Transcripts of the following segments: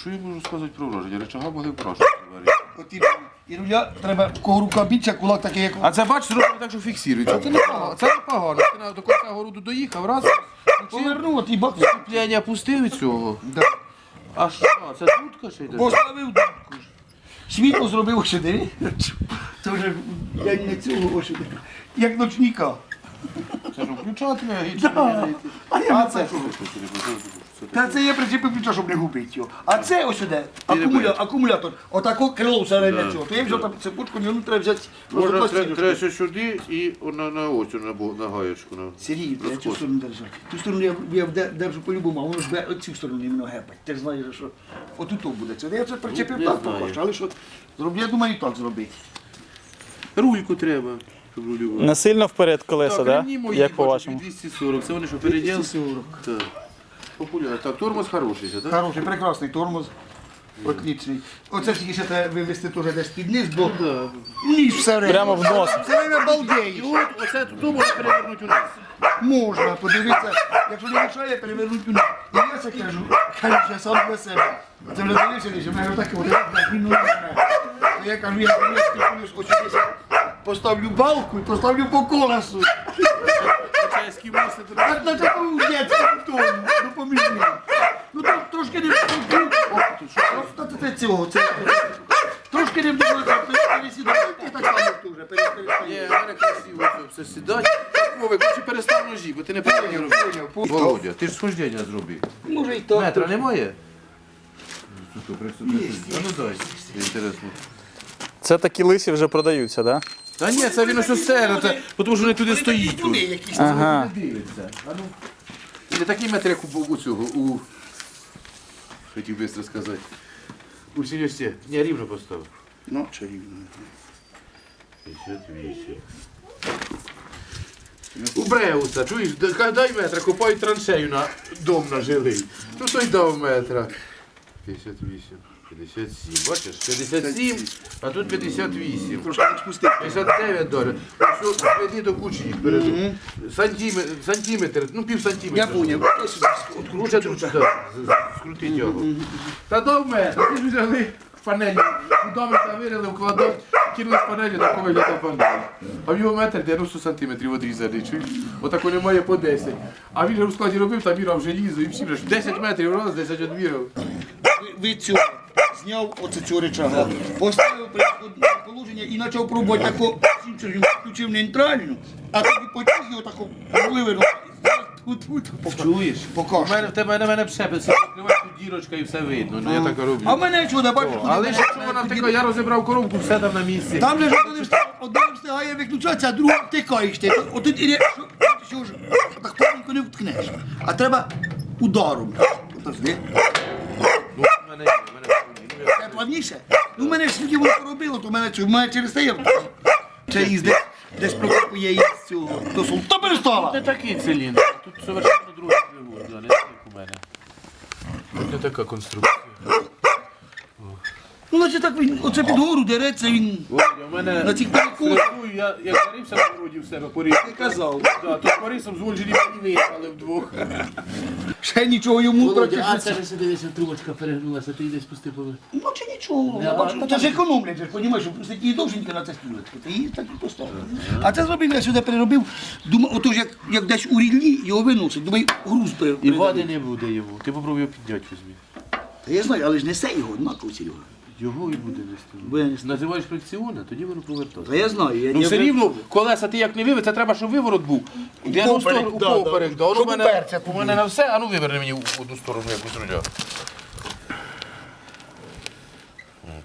Що я можу сказати про враження? Речага могли вражувати. От і, і руля треба кого рука більша, кулак такий, як. А це бачиш, зроблено так, що фіксується. Це непогано. Це непогано. Ти на- до кінця городу доїхав, раз, Повернув, от і бак. пляння пустив від цього. Да. А що, це дудка ще йде? Поставив дудку. ж. Світло зробив ось сюди. Це вже я не цього ось сюди. Як ночника. Це ж включателя. А я А не це це. що? Та це я причепив ключа, щоб не губити його. А це ось сюди, акумуля, акумулятор. Отако крило все время цього. То я взяв там цепочку, ну треба взяти просто Можна треба ще сюди і на, на ось, на, на гаєчку. На. Сергій, я цю сторону держу. Ту сторону я, я держу по-любому, а воно ж бе- цю сторону іменно гепать. Ти ж знаєш, що отут то буде. Це я це причепив Не так знаю. але що зроблю, я думаю, і так зробити. Рульку треба. Не сильно вперед колеса, Так, да? мої, Як по-вашому? 240, це вони що переділ? 240. Так. Популярно. Так, тормоз хороший, це, так? Хороший, прекрасний тормоз. Отлічний. Оце тільки ще треба вивезти теж десь під низ, бо Да. ніж все время. Прямо в нос. Все время І балдеєш. от оце тут можна перевернути у нас. Можна подивитися, якщо не мішає, перевернути у нас. І я це кажу, кажу, я сам для себе. Це вже дивився, що в мене таке, от він не мене. То я кажу, я дивлюсь, ось десь поставлю балку і поставлю по колесу. Чайські моси. А на такому тому, допоміжні. Ну то трошки не О, тут що, просто це цього, це трошки не вдумали, пересідати, і так само тут вже Ні, перестає. в мене красиво це все сідати. Так, Вовик, лучше перестав ножі, бо ти не правильно робив. Володя, ти ж схождення зробив. Може і так. Метра немає? Тут, присутні. А ну дай, інтересно. Це такі лисі вже продаються, да? Та ні, це він ось стере, це, тому що вони туди стоїть. Туди якісь. Ага. Не дивиться. А ну. Не такий метр, як у, у цього, у... Хотів швидко сказати. У сіньості. Ні, рівно поставив. Ну, чарівно. 58. У Бреуса, чуєш, дай- дай метра, копають траншею на дом на жилий. Ну той дав метра. 58, 57, бачиш, 57, а тут 58. Трошки не 59 доларів. Ось Зведи до кучі їх переду. Сантиметр, сантиметр, ну пів сантиметра. Я поняв. Лучше тут скрутить його. Та дав метр, ти ж взяли панелі, фундамент вирили, вкладав, кинули з панелі, тако виглядав панель. А в нього метр 90 сантиметрів одрізаний, чуєш? Отако немає по 10. А він же в складі робив, там мірав желізо і всі ж 10 метрів раз, 10 одмірав. Ви цього зняв оце цього речага, поставив положення і почав пробувати тако, включив нейтральну, а тоді потяг його тако вивернув. Чуєш? У мене в тебе на мене все відкриваєш тут дірочка і все видно. Ну я так роблю. А в мене чудо, бачиш, Але ж якщо вона втекла, я розібрав коробку, все там на місці. Там же ж одна встигає виключатися, а друга втикаєш ти. Отут іде, що, що ж, так повненько не вткнеш. А треба ударом. Ну, в мене є, мене. Це плавніше. Ну, мене ж скільки воно поробило, то мене в мене через те є. Це із десь, десь прокопує із цього. До сул. Та перестала! Не такий циліндр, тут совершенно другий двигун, да, не так як у мене. Тут не така конструкція. Ну, значить так він, оце під гору дереться, він Володя, у мене на цих перекурах. Стресую, я як зарився на городі в себе по рису. казав. Да, тут по рисам з Вольжері мені виїхали вдвох. Ще нічого йому а практично. це ж дивися, трубочка перегнулася, ти десь пусти поверх. Ну, чи нічого. Я бачу, це ж економлять, же ж, розумієш, що просто ті довженьки на це стілечко. Ти її так і поставив. А це зробив, я сюди переробив. Думаю, отож, як, як десь у ріллі, його виносить. Думаю, груз пере- І вади води не буде йому. Ти попробуй його підняти візьмі. Та я знаю, але ж несе його, однаково Серега. Його і буде нести. Буде нести. Називаєш фрикціоне, тоді воно повертає. Та я знаю. Я, Ну я все вже- рівно, колеса ти як не вивез, це треба, щоб виворот був. У 90 Поперек, у да, да. поперек, да. Щоб в мене, уперся у мене на все, а ну виверни мені в одну сторону якусь рудя.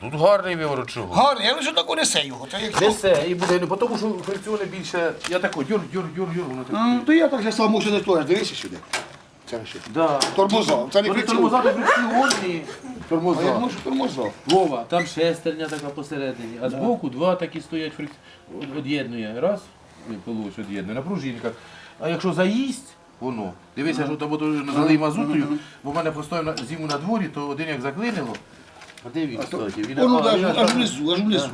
Тут гарний виворот чого. Гарно, я лише тако несе його. Та як... Несе і буде, ну, тому що фрикціони більше, я тако, дюр, дюр, дюр, дюр, воно так. А, то я так же само що не стоїш. Дивися сюди. Це що? Да. Тормоза. Це не Вони фрикціон. тормоза, фрикціонні А я тормоза. думаю, що тормоза. Вова, там шестерня така посередині, а збоку два такі стоять фрик... од'єднує. Раз, і получ од'єднує на пружинках. А якщо заїсть, воно, дивися, що там ото залий мазутою, бо в мене постійно зиму на дворі, то один як заклинило. А де він, кстати? Він Воно а, аж, він аж аж- внизу, аж внизу.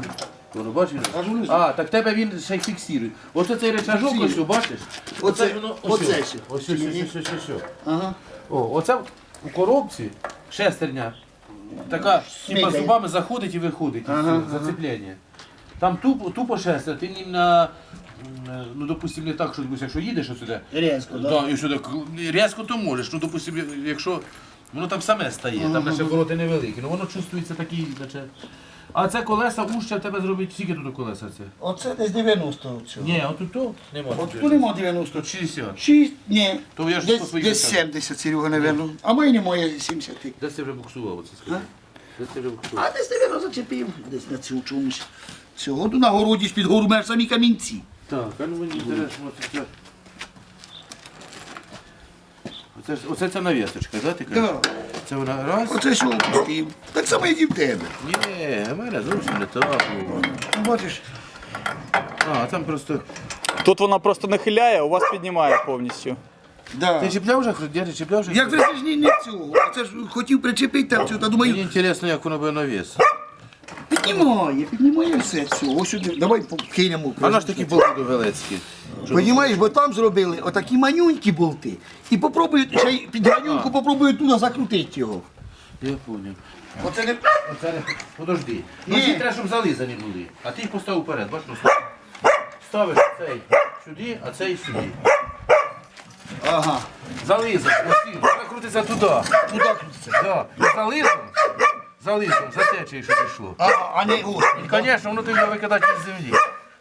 Воно, бачиш? Аж. А, так тебе він ще й фіксує. Оце цей речажок, ось, о, бачиш? Оце- ж воно, оце ось, ще. ось, ось, ось, ось, ось, ось. Ага. О, оце у коробці шестерня така, типа Смикає. зубами заходить і виходить. Ага, зацеплення. Там тупо, тупо шестер, ти ні на, м, ну допустим, не так, що якщо їдеш сюди, Різко, да? да, і сюди к- різко то можеш, ну допустим, якщо воно там саме стає, там наче вороти невеликі, ну воно чувствується такий, наче. А це колеса уща в тебе зробить, скільки тут колеса це? Оце десь 90 цього. Ні, отут то нема. От тут нема 90. 60. 6, ні. То я ж Десь, своїй десь 70, Серега, напевно. А моє немає 70. Де ти вже буксував оце скажи? Де ти вже буксував? А десь, напевно, зачепив. Десь на цьому чомусь. Цього на городі ж під гору маєш самі камінці. Так, а ну мені інтересно, це. Оце, ж- оце ця навісочка, да, ти кажеш? Да. Це вона раз. Оце що опустив. Так само, як і в тебе. Ні, в мене зовсім не так. було. Ну, Бачиш, А, там просто. Тут вона просто нахиляє, а у вас піднімає повністю. да. Ти чіпляв вже, Дядя, чіпляв вже? Як ви ж ні, не цього. Оце ж хотів причепити там цього, та Мені думаю, інтересно, як воно буде навіс. піднімає, піднімає все цього. Ось сюди, давай кинемо. А наш такі болти велецькі. Понімаєш, бо там зробили отакі манюнькі болти. І попробують, ще й під гранюнку попробують туди закрутити його. Я поняв. Оце не... Оце не. Подожди. Ну ці треба, щоб зализані були. А ти їх поставив вперед, бачиш, ну, ставиш цей сюди, а цей сюди. Ага. Ось вона крутиться туди. Туди крутиться. Да. І зализом, зализом, за течею, щоб йшло. А, а не ось. І, звісно, воно тобі викидати із землі.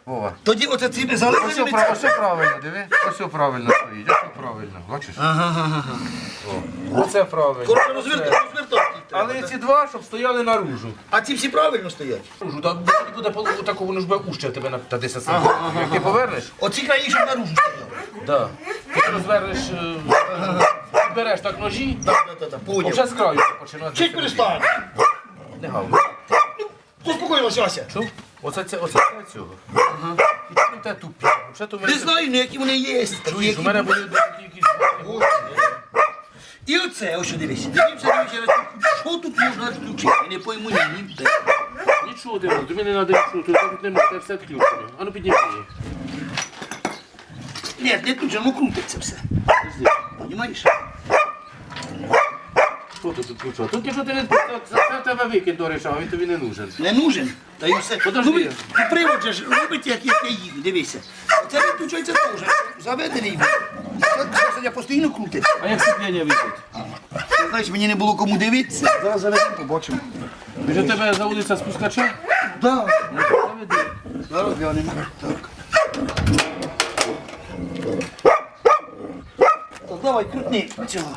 Вова. Тоді оце цими Ось прав- ось правильно, диви. Ось правильно стоїть, ось правильно. Бачиш? Оце правильно. Коротше, їх треба, Але так? ці два, щоб стояли наружу. А ці всі правильно стоять? Наружу, так буде, такого, воно ж буде уща тебе на та 10 сантиметрів. Як ти повернеш, Оці краї, щоб наружу стояли. да. ти розвернеш, е, береш так ножі, Так, так, так, так, поняв. вже з краю починати. Чуть перестань. Не гавно. Ася. Чув? Оце це, оце це цього. І тут те тупі. Вже то в мене- Не знаю, ну які вони є. такі, Чуєш, які- у мене були такі якісь. І оце, ось що дивись. Дивимося, дивимося, що тут можна включити? Я не пойму, ні, ні. де. Нічого дивно, тобі не треба нічого, тут тут немає, це все відключено. А ну підніми її. Ні, не тут же, ну крутиться все. Понімаєш? Що ти тут включав? Тут якщо ти не це, це в тебе викид до речі, а він тобі не нужен. Не нужен. Та й все. Подожди. Ну, ви- і привод же ж робить, як я їду, дивися. Оце виключається теж. Заведений. він. Це це я постійно крутить. А як сцеплення висить? Ти Знаєш, мені не було кому дивитися. Зараз заведемо, побачимо. Він же тебе заводиться спускача? Так, Заведи. зараз глянемо. Так. Так, давай, крутни цього.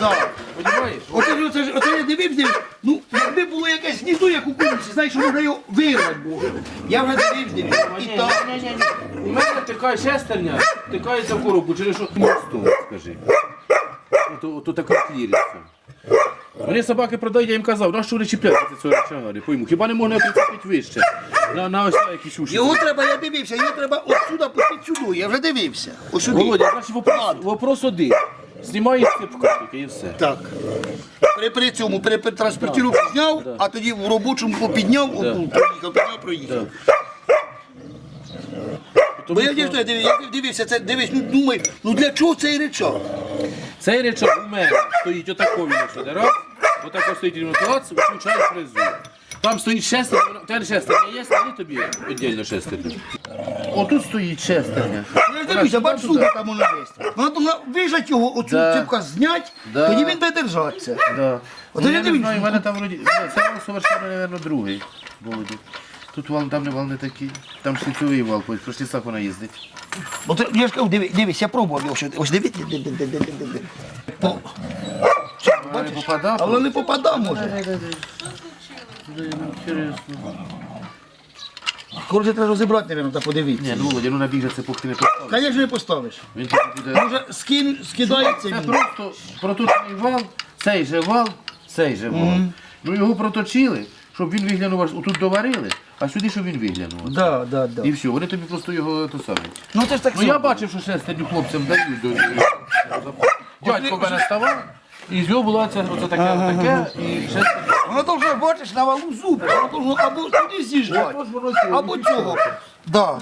Так. Понімаєш? Оце, оце, оце я дивився, ну, якби було якесь гніздо, як у знаєш, можна його вирвати було. Я вже дивився. І так. У мене така шестерня, тикається в коробку, через що мостом, скажи. Ото, ото така кліриться. Мені собаки продають, я їм казав, на що вони чіпляються цього речага, не пойму. Хіба не можна прицепити вище? На, на ось так якісь уші. Його треба, я дивився, його треба от сюди пустити сюди, я вже дивився. Ось. Володя, значить вопрос, вопрос один. Знімай цепка тільки і все. Так. При, при цьому, при, при транспортировці зняв, а тоді в робочому підняв, проїхав, підняв, проїхав. Бо я дивився, я дивився, це дивись, ну думай, ну для чого цей речах? Цей речок у мене стоїть отако він сюди, раз, отако стоїть він клац, включаєш фрезу. Там стоїть шестерня, воно- тебе шестерня є, стане тобі віддільно шестерня. Отут стоїть шестерня. Я ж дивлюся, бачиш, там воно є. Вона должна вижати його, оцю Да. цепка зняти, Да. тоді він буде держатися. Да. От Ну, я я не дивлюсь, знаю, в мене там вроді. Ні, Це вал совершенно, мабуть, другий. Володя. Тут вал, там не вал не такий. Там шліцевий вал, по шліцах вона їздить. От я ж кажу, дивись, дивись, я пробував його. Ось дивись, диви, диви, диви, диви, диви. По- Що, Вона не бачиш? попадав. Але не попадав, може. Інтересно. Коротше, треба розібрати, мабуть, та подивитися. Ні, ну Володя, ну набіг же це пухти не поставив. Звісно, не поставиш. Він тобі буде. Може, скин, скидається Це він. просто проточний вал, цей же вал, цей же вал. Ну його проточили, щоб він виглянув аж отут доварили, а сюди, щоб він виглянув. Да, да, да. І все, вони тобі просто його то саме. Ну ти ж так Ну я бачив, що шестерню хлопцям дають до. Дядько в мене ставав, І з його була ця оце таке, таке, і шестерню. Воно должно, бачиш, на валу зуб, воно должно або сюди з'їжджати, або цього. Да.